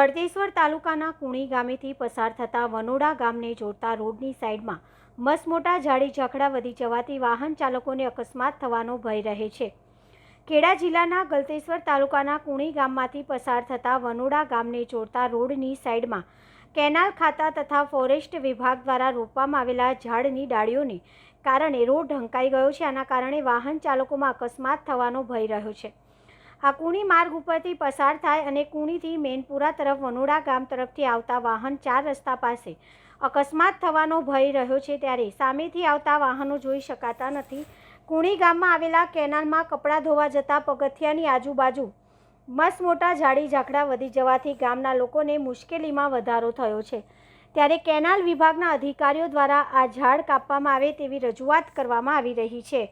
ગળતેશ્વર તાલુકાના કુણી ગામેથી પસાર થતા વનોડા ગામને જોડતા રોડની સાઈડમાં મસમોટા ઝાડી ઝાકડા વધી જવાથી વાહન ચાલકોને અકસ્માત થવાનો ભય રહે છે. ખેડા જિલ્લાના ગલતેશ્વર તાલુકાના કુણી ગામમાંથી પસાર થતા વનોડા ગામને જોડતા રોડની સાઈડમાં કેનાલ ખાતા તથા ફોરેસ્ટ વિભાગ દ્વારા રોપવામાં આવેલા ઝાડની ડાળીઓને કારણે રોડ ઢંકાઈ ગયો છે. આના કારણે વાહન ચાલકોમાં અકસ્માત થવાનો ભય રહ્યો છે. આ કુણી માર્ગ ઉપરથી પસાર થાય અને કુણીથી મેનપુરા તરફ વનોડા ગામ તરફથી આવતા વાહન ચાર રસ્તા પાસે અકસ્માત થવાનો ભય રહ્યો છે ત્યારે સામેથી આવતા વાહનો જોઈ શકાતા નથી. કુણી ગામમાં આવેલા કેનાલમાં કપડાં ધોવા જતા પગથિયાની આજુબાજુ મસ મોટા ઝાડી ઝાકડા વધી જવાથી ગામના લોકોને મુશ્કેલીમાં વધારો થયો છે. ત્યારે કેનાલ વિભાગના અધિકારીઓ દ્વારા આ ઝાડ કાપવામાં આવે તેવી રજૂઆત કરવામાં આવી રહી છે.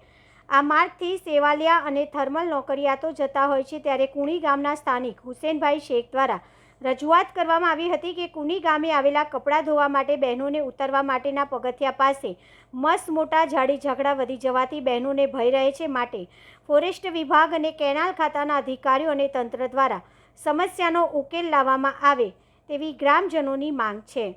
આ માર્ગથી સેવાલિયા અને થર્મલ નોકરિયાતો જતા હોય છે ત્યારે કુણી ગામના સ્થાનિક હુસેનભાઈ શેખ દ્વારા રજૂઆત કરવામાં આવી હતી કે કુણી ગામે આવેલા કપડાં ધોવા માટે બહેનોને ઉતરવા માટેના પગથિયા પાસે મસ્ત મોટા ઝાડી ઝઘડા વધી જવાથી બહેનોને ભય રહે છે માટે ફોરેસ્ટ વિભાગ અને કેનાલ ખાતાના અધિકારીઓ અને તંત્ર દ્વારા સમસ્યાનો ઉકેલ લાવવામાં આવે તેવી ગ્રામજનોની માંગ છે.